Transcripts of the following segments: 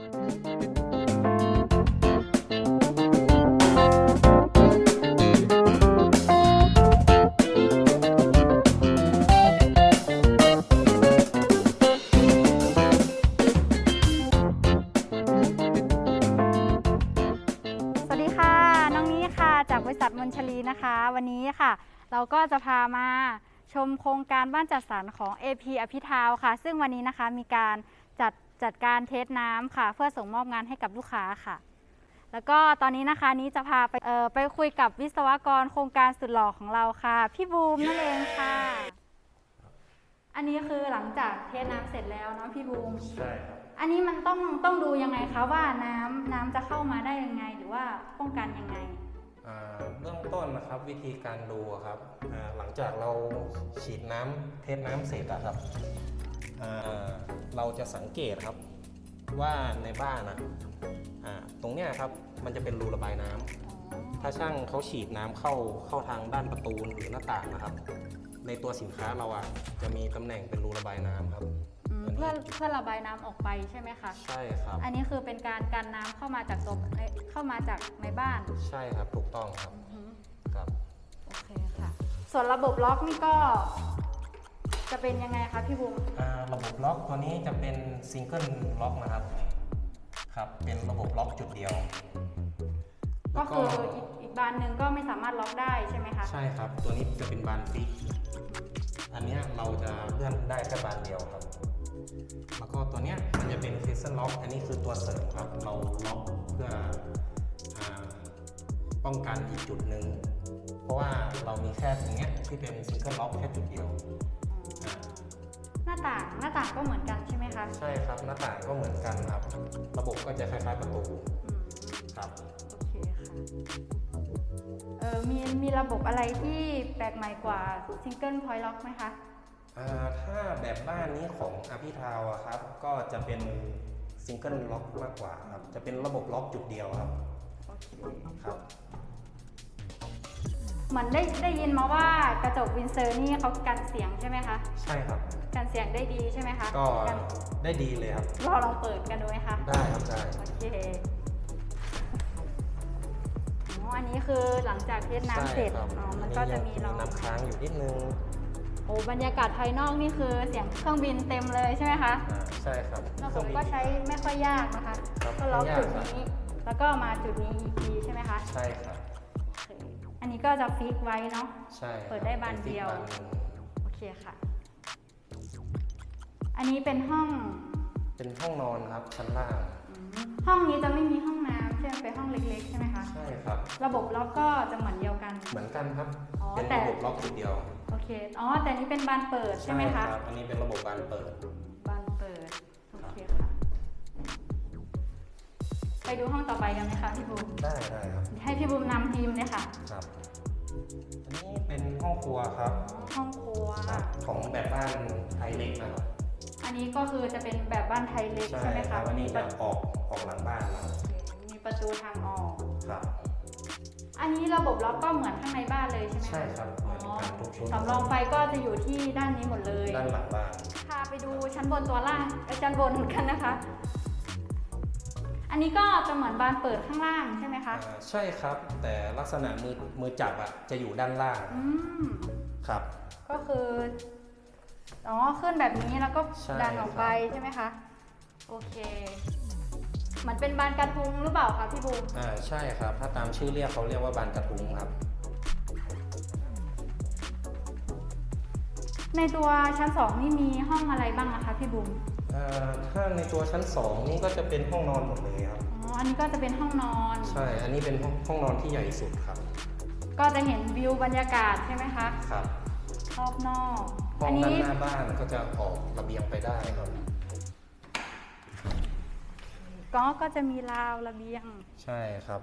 สวัสดีค่ะ น้องนี้ค่ะ จากบริษัทมนชลีนะคะ วันนี้ค่ะ เราก็จะพามาชมโครงการบ้านจัดสรรของ AP อภิทาวค่ะ ซึ่งวันนี้นะคะมีการจัด จัดการเทสน้ำค่ะ เพื่อส่งมอบงานให้กับลูกค้าค่ะ แล้วก็ตอนนี้นะคะนี้จะพาไปเอ่อไปคุยกับวิศวกรโครงการสุดหล่อของเราค่ะ พี่บูมนั่นเองค่ะ อันนี้คือหลังจากเทสน้ำเสร็จแล้วเนาะพี่บูมใช่ครับอันนี้มันต้องต้องดูยังไงคะว่าน้ำน้ำจะเข้ามาได้ยังไง หรือว่าป้องกันยังไงอ่าเบื้องต้นนะครับวิธีการดูอะครับอ่าหลังจากเราฉีดน้ำเทสน้ำเสร็จอะครับ อ่าเราจะสังเกตครับว่าในบ้านอะอ่าตรงเนี้ยครับมันจะเป็นรูระบายน้ำถ้าช่างเขาฉีดน้ำเข้าเข้าทางด้านประตูหรือหน้าต่างนะครับ ในตัวสินค้าเราอะจะมีตำแหน่งเป็นรูระบายน้ำครับ อืมเพื่อเพื่อระบายน้ำออกไปใช่ไหมคะ ใช่ครับ อันนี้คือเป็นการกันน้ำเข้ามาจากตัวเอ้ยเข้ามาจากในบ้านใช่ครับถูกต้องครับอือฮึครับ โอเคค่ะ ส่วนระบบล็อกนี่ก็ จะเป็นยังไงคะพี่บุ๋มอ่าระบบล็อกตัวนี้จะเป็นซิงเกิลล็อกนะครับ ครับ เป็นระบบล็อกจุดเดียว ก็คืออีกอีกบานหนึ่งก็ไม่สามารถล็อกได้ใช่ไหมคะ ใช่ครับ ตัวนี้จะเป็นบานฟิก อันเนี้ยเราจะเลื่อนได้แค่บานเดียวครับ แล้วก็ตัวเนี้ยมันจะเป็นฟิสเซนล็อก อันนี้คือตัวเสริมครับ เราล็อกเพื่ออาป้องกันอีกจุดหนึ่ง เพราะว่าเรามีแค่ตรงเนี้ยที่เป็นซิงเกิลล็อกแค่จุดเดียวอ่าห น้าต่างหน้าต่างก็เหมือนกันใช่ไหมคะใช่ครับหน้าต่างก็เหมือนกันครับ ระบบก็จะคล้ายๆประตูอืมครับ โอเคค่ะเออมีมีระบบอะไรที่แปลกใหม่กว่าซิงเกิลพอยต์ล็อกไหมคะ อ่าถ้าแบบบ้านนี้ของอภิทาวอะครับ ก็จะเป็นซิงเกิลล็อกมากกว่าครับ จะเป็นระบบล็อกจุดเดียวครับ โอเค ครับ เหมือนได้ได้ยินมาว่ากระจกวินเซอร์นี่เขากันเสียงใช่ไหมคะ ใช่ครับ กันเสียงได้ดีใช่ไหมคะก็กันได้ดีเลยครับเราลองเปิดกันดูไหมคะ ได้ครับได้โอเคอ๋ออันนี้คือหลังจากเทสน้ำเสร็จใช่ครับอ๋อมันก็จะมีอันเรานี้ยังน้ำค้างอยู่นิดนึงโอ้บรรยากาศภายนอกนี่คือเสียงเครื่องบินเต็มเลยใช่ไหมคะอ่าใช่ครับระเคบรื่อบงบินก็ใช้ไม่ค่อยยากนะคะครับก็ล็อกไม่ยากจุดครับนี้แล้วก็มาจุดนี้อีกทีใช่ไหมคะใช่ครับโอเคอันนี้ก็จะฟิกไว้เนาะใช่ครับเปิดได้บานเดียวป็นฟิกบานหนึ่งโอเคค่ะ อันนี้เป็นห้องเป็นห้องนอนครับชั้นล่างอืมห้องนี้จะไม่มีห้องน้ำใช่ไหมเป็นห้องเล็กๆใช่ไหมคะ ใช่ครับ ระบบล็อกก็จะเหมือนเดียวกัน เหมือนกันครับ อ๋อเป็นแต่ระบบล็อกจุดเดียวโอเค อ๋อ แต่นี้เป็นบานเปิดใช่ไหมคะ รับอันนี้เป็นระบบบานเปิด บานเปิด โอเคค่ะ ไปดูห้องต่อไปกันไหมคะพี่บูม ได้ได้ครับให้พี่บูมนำทีมเลยค่ะ ครับ อันนี้เป็นห้องครัวครับห้องครัว ครับของแบบบ้านไทยเล็กนะครับ อันนี้ก็คือจะเป็นแบบบ้านไทยเล็กใช่ไหมคคะรัอันนี้มีปจะระออกออกหลังบ้านนะครับโอเคมีประตูทางออก ครับ อันนี้ระบบล็อกก็เหมือนข้างในบ้านเลยใช่ไหมะใช่ครับเหมือนอ๋อกันทุกชุดสำรองไฟก็จะอยู่ที่ด้านนี้หมดเลย ด้านหลังบ้าน พาไปดูชั้นบนตัวล่างเอ้ยชั้นบนกันนะคะ อันนี้ก็จะเหมือนบานเปิดข้างล่างใช่ไหมคะ อ่าใช่ครับแต่ลักษณะมือมือจับอะจะอยู่ด้านล่างอืม ครับ ก็คือ อ๋อ ขึ้นแบบนี้แล้วก็ใช่ดันออกไปใช่ไหมคะ โอเคเหมือนเป็นบานกระทุงหรือเปล่าคะพี่บูมอ่าใช่ครับ ถ้าตามชื่อเรียกเขาเรียกว่าบานกระทุงครับ ในตัวชั้นสองนี่มีห้องอะไรบ้างอะคะพี่บูมอ่าถ้าในตัวชั้นสองนี่ก็จะเป็นห้องนอนหมดเลยครับ อ๋อ อันนี้ก็จะเป็นห้องนอน ใช่ อันนี้เป็นห้องห้องนอนที่ใหญ่สุดครับ ก็จะเห็นวิวบรรยากาศใช่ไหมคะ ครับ รอบนอก ห้ออังนด้านนี้หน้าบ้านก็จะออกระเบียงไปได้ครับก็ก็จะมีราวระเบียง ใช่ครับ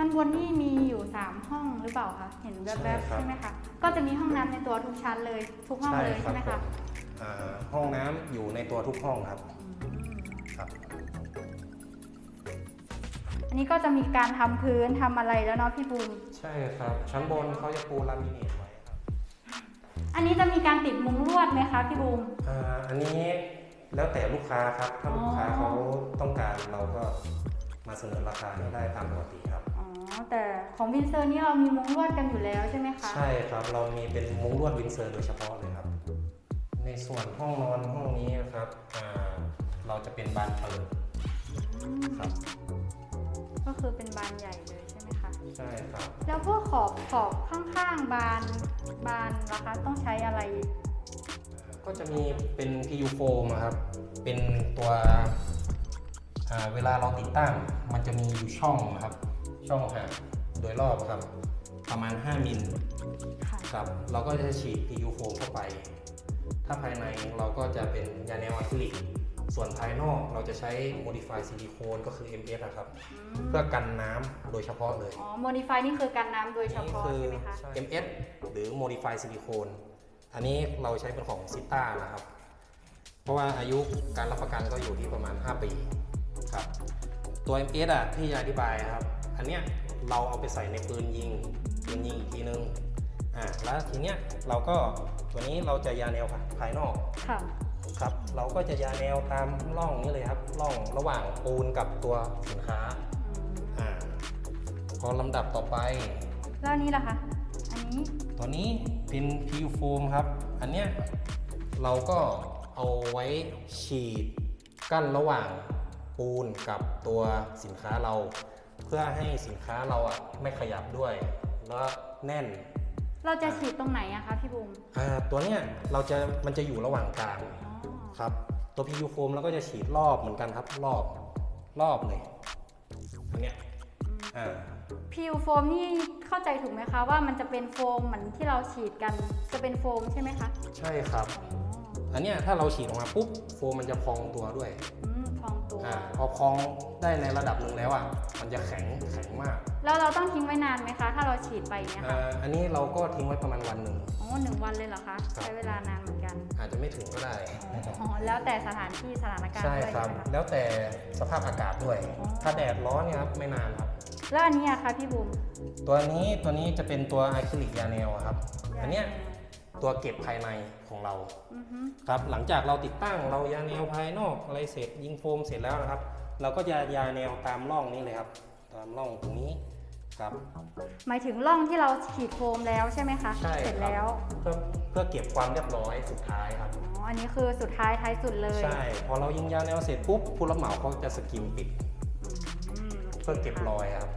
ชั้นบนนี่มีอยู่ 3 ห้องหรือเปล่าคะ เห็นแวบๆใช่ครับ ใช่ไหมคะ ก็จะมีห้องน้ำในตัวทุกชั้นเลย ทุกห้องเลยใช่ใช่ไหมครัคะบอ่าห้องน้ำอยู่ในตัวทุกห้องครับครับ อันนี้ก็จะมีการทำพื้นทำอะไรแล้วเนาะพี่บูมใช่ครับ ชั้นบนเขาจะปูลามิเนตไว้ครับอันนี้จะมีการติดมุ้งลวดไหมคะพี่บูมอ่าอันนี้แล้วแต่ลูกค้าครับ ถ้าลูกค้าอ๋อ เขาต้องการเราก็มาเสนอราคาให้ได้ตามปกติครับอ๋อ แต่ของวินเซอร์นี่เรามีมุ้งลวดกันอยู่แล้วใช่ไหมคะ ใช่ครับ เรามีเป็นมุ้งลวดวินเซอร์โดยเฉพาะเลยครับ ในส่วนห้องนอนห้องนี้นะครับอ่าเราจะเป็นบานเปิดอืมครับ ก็คือเป็นบานใหญ่เลยใช่ไหมคะ ใช่ครับ แล้วพวกขอบขอบข้างๆบานบานล่ะคะต้องใช้อะไร ก็จะมีเป็น PU foam อะครับ เป็นตัวอ่าเวลาเราติดตั้งมันจะมีอยู่ช่องนะครับ ช่องห่างโดยรอบครับ ประมาณ 5 มิลค่ะครับ เราก็จะฉีด PU foam เข้าไป ถ้าภายในเราก็จะเป็นยาแนวอะคริลิก ส่วนภายนอกเราจะใช้ Modify Silicone ก็คือ MS อะครับอืมเพื่อกันน้ำโดยเฉพาะเลย อ๋อ modify นี่คือการน้ำโดยเฉพาะนี่ใช่ไหมคะอ MS หรือ Modify Silicone อันนี้เราใช้เป็นของซิต้านะครับ เพราะว่าอายุการรับประกันก็อยู่ที่ประมาณ 5 ปีครับ ตัว MS อะที่จะอธิบายครับ อันเนี้ยเราเอาไปใส่ในปืนยิงปืนยิงอีกทีนึงอ่าแล้วทีเนี้ยเราก็ตัวนี้เราจะยาแนวภายนอกค่ะครับ เราก็จะยาแนวตามร่องนี้เลยครับร่องระหว่างปูนกับตัวสินค้าอืมอ่าพอลำดับต่อไปแล้วอันนี้ล่ะคะ อันนี้ตัวนี้เป็น PU foam ครับ อันเนี้ยเราก็เอาไว้ฉีดกั้นระหว่างปูนกับตัวสินค้าเรา เพื่อให้สินค้าเราอะไม่ขยับด้วย แล้วแน่นเราจะฉีดตรงไหนอะคะพี่บูมอ่าตัวเนี้ยเราจะมันจะอยู่ระหว่างกลางอ๋อครับ ตัว PU foam เราก็จะฉีดรอบเหมือนกันครับรอบรอบเลยอันเนี้ยอ่าพิวโฟมนี่เข้าใจถูกไหมคะว่ามันจะเป็นโฟมเหมือนที่เราฉีดกันจะเป็นโฟมใช่ไหมคะ ใช่ครับอ๋ออันเนี้ยถ้าเราฉีดออกมาปุ๊บโฟมมันจะพองตัวด้วย อืมพ องตัวอาพอพองได้ในระดับหนึ่งแล้วอะมันจะแข็งแข็งมากแล้วเราต้องทิ้งไว้นานไหมคะ ถ้าเราฉีดไปเนี่ยอ่าค่ะอันนี้เราก็ทิ้งไว้ประมาณวันหนึ่ง อ๋อหนึ่งวันเลยเหรอคะ ครับ ใช้เวลานานเหมือนกันอาจจะไม่ถึงก็ได้ อ๋อแล้วแต่สถานที่สถานการณ์ใช่ด้วยครับใช่ไหมคะ แล้วแต่สภาพอากาศด้วย อ๋อ ถ้าแดดร้อนเนี่ยครับไม่นานครับ แล้วอันนี้อะคะพี่บูมตัวนี้ตัวนี้จะเป็นตัวอะคริลิกยาแนวอะครับ อันเนี้ย ตัวเก็บภายในของเราอือฮึครับหลังจากเราติดตั้งเรายาแนวภายนอกอะไรเสร็จยิงโฟมเสร็จแล้วนะครับ เราก็จะยาแนวตามร่องนี้เลยครับตามร่องตรงนี้ครับ หมายถึงร่องที่เราฉีดโฟมแล้วใช่ไหมคะใช่เสร็จครับแล้วเพื่อเพื่อเก็บความเรียบร้อยสุดท้ายครับ อ๋ออันนี้คือสุดท้ายท้ายสุดเลยใช่พอเรายิงยาแนวเสร็จปุ๊บผู้รับเหมาเขาจะสกิมปิด อืมเพื่อเก็บรอยครับ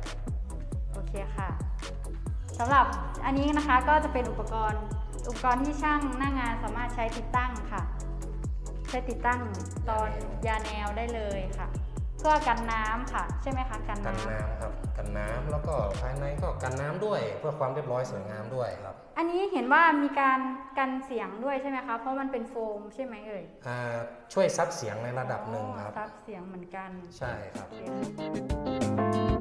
โอเคค่ะสำหรับอันนี้นะคะก็จะเป็นอุปกรณ์ อุปกรณ์ที่ช่างหน้างานสามารถใช้ติดตั้งค่ะ ใช้ติดตั้งตอนยาแนวได้เลยค่ะ เพื่อกันน้ำค่ะ ใช่ไหมคะกันกันน้ำน้ำครับกันน้ำแล้วก็ภายในก็กันน้ำด้วย เพื่อความเรียบร้อยสวยงามด้วยครับอันนี้เห็นว่ามีการกันเสียงด้วยใช่ไหมคะ เพราะมันเป็นโฟมใช่ไหมเอ่ยอ่าช่วยซับเสียงในระดับหนึ่งครับ อ๋อซับเสียงเหมือนกัน ใช่ครับ โอเค